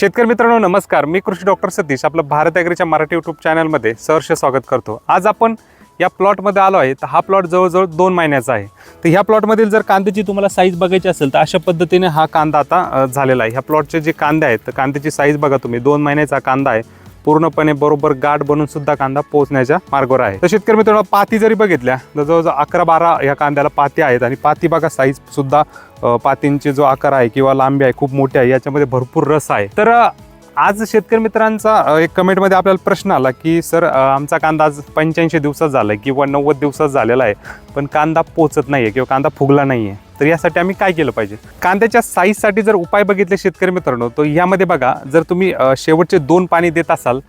शेतकरी मित्रांनो नमस्कार. मी कृषी डॉक्टर सतीश आपलं भारत ॲग्रीच्या मराठी यूट्यूब चॅनलमध्ये सहर्ष स्वागत करतो. आज आपण या प्लॉटमध्ये आलो आहे. तर हा प्लॉट जवळजवळ दोन महिन्याचा आहे. तर ह्या प्लॉटमधील जर कांद्याची तुम्हाला साईज बघायची असेल तर अशा पद्धतीने हा कांदा आता झालेला आहे. ह्या प्लॉटचे जे कांदे आहेत तर कांद्याची साईज बघा तुम्ही. दोन महिन्याचा कांदा आहे. पूर्णपणे बरोबर गाठ बनून सुद्धा कांदा पोहोचण्याच्या मार्गावर आहे. तर शेतकरी मित्रांनो पाती जरी बघितल्या तर जवळजवळ अकरा बारा ह्या कांद्याला पाती आहेत आणि पाती बघा साईज सुद्धा पातींचे जो आकार आहे किंवा लांबी आहे खूप मोठी आहे याच्यामध्ये भरपूर रस आहे. तर आज शेतकरी मित्रांचा एक कमेंटमध्ये आपल्याला प्रश्न आला की सर आमचा कांदा आज पंच्याऐंशी दिवसात झाला आहे किंवा नव्वद दिवसात झालेला आहे पण कांदा पोचत नाही आहे किंवा कांदा फुगला नाही आहे तर यासाठी आम्ही काय केलं पाहिजे? कांद्याच्या साईजसाठी जर उपाय बघितले शेतकरी मित्रांनो तर यामध्ये बघा जर तुम्ही शेवटचे दोन पाणी देत असाल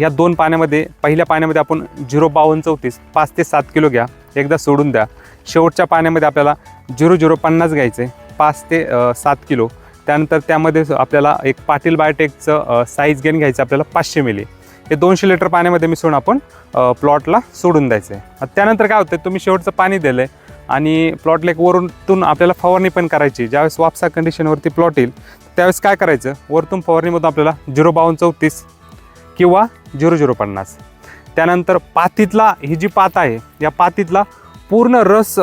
या दोन पाण्यामध्ये पहिल्या पाण्यामध्ये आपण झिरो बावन्न चौतीस पाच ते सात किलो घ्या एकदा सोडून द्या. शेवटच्या पाण्यामध्ये आपल्याला झिरो झिरो पन्नास घ्यायचे पाच ते सात किलो. त्यानंतर त्यामध्ये आपल्याला एक पाटील बायोटेकचं साईज गेन घ्यायचं आपल्याला पाचशे मिली. हे दोनशे लिटर पाण्यामध्ये मिसळून आपण प्लॉटला सोडून द्यायचं आहे. त्यानंतर काय होतं तुम्ही शेवटचं पाणी दिलं आहे आणि प्लॉटला एक वरूनतून आपल्याला फवारणी पण करायची ज्यावेळेस वापसा कंडिशनवरती प्लॉट येईल त्यावेळेस काय करायचं वरतून फवारणीमधून आपल्याला झिरो बावन्न चौतीस किंवा झिरो झिरो पन्नास. त्यानंतर पातीतला ही जी पात आहे या पातीतला पूर्ण रस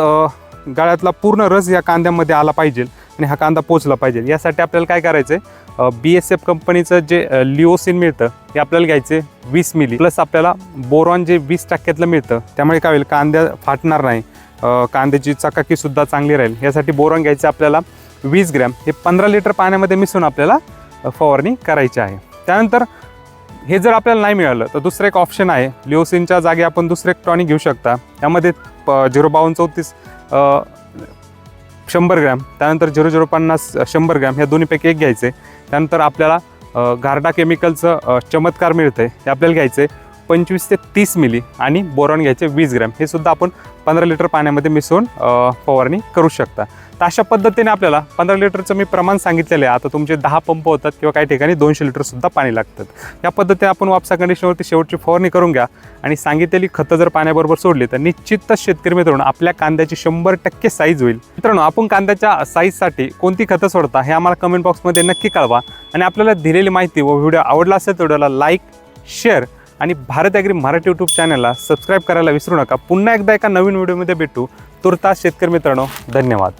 गळ्यातला पूर्ण रस या कांद्यामध्ये आला पाहिजे. आणि हा कांदा पोचला पाहिजे. यासाठी आपल्याला काय करायचं आहे बी एस एफ कंपनीचं जे लिओसिन मिळतं ते आपल्याला घ्यायचे वीस मिली. प्लस आपल्याला बोरॉन जे वीस टक्क्यातलं मिळतं त्यामुळे काय होईल? कांद्या फाटणार नाही. कांद्याची चकाकीसुद्धा चांगली राहील. यासाठी बोरॉन घ्यायचं आपल्याला वीस ग्रॅम. हे पंधरा लिटर पाण्यामध्ये मिसळून आपल्याला फवारणी करायची आहे. त्यानंतर हे जर आपल्याला नाही मिळालं तर दुसरं एक ऑप्शन आहे. लिओसिनच्या जागी आपण दुसरं एक टॉनिक घेऊ शकता. त्यामध्ये झिरो बावन्न चौतीस शंभर ग्रॅम त्यानंतर झिरो झिरो पन्नास शंभर ग्रॅम ह्या दोन्हीपैकी एक घ्यायचे. त्यानंतर आपल्याला अ, गार्डा केमिकलचं चमत्कार मिळतं आहे हे आपल्याला घ्यायचं. आहे पंचवीस ते तीस मिली आणि बोरॉन घ्यायचे वीस ग्रॅम. हे सुद्धा आपण पंधरा लिटर पाण्यामध्ये मिसळून फवारणी करू शकता. तर अशा पद्धतीने आपल्याला पंधरा लिटरचं मी प्रमाण सांगितलेलं आहे. आता तुमचे दहा पंप होतात किंवा काही ठिकाणी दोनशे लिटरसुद्धा पाणी लागतात. या पद्धतीने आपण वापसा कंडिशनवरती शेवटची फवारणी करून घ्या. आणि सांगितलेली खतं जर पाण्याबरोबर सोडली तर निश्चितच शेतकरी मित्रांनो आपल्या कांद्याची शंभर टक्के साईज होईल. मित्रांनो आपण कांद्याच्या साईजसाठी कोणती खतं सोडता हे आम्हाला कमेंट बॉक्समध्ये नक्की कळवा. आणि आपल्याला दिलेली माहिती व व्हिडिओ आवडला असेल तर व्हिडिओला लाईक शेअर आणि भारत ॲग्री मराठी यूट्यूब चॅनलला सबस्क्राईब करायला विसरू नका. पुन्हा एकदा एका नवीन व्हिडिओमध्ये भेटू. तुर्तास शेतकरी मित्रांनो धन्यवाद.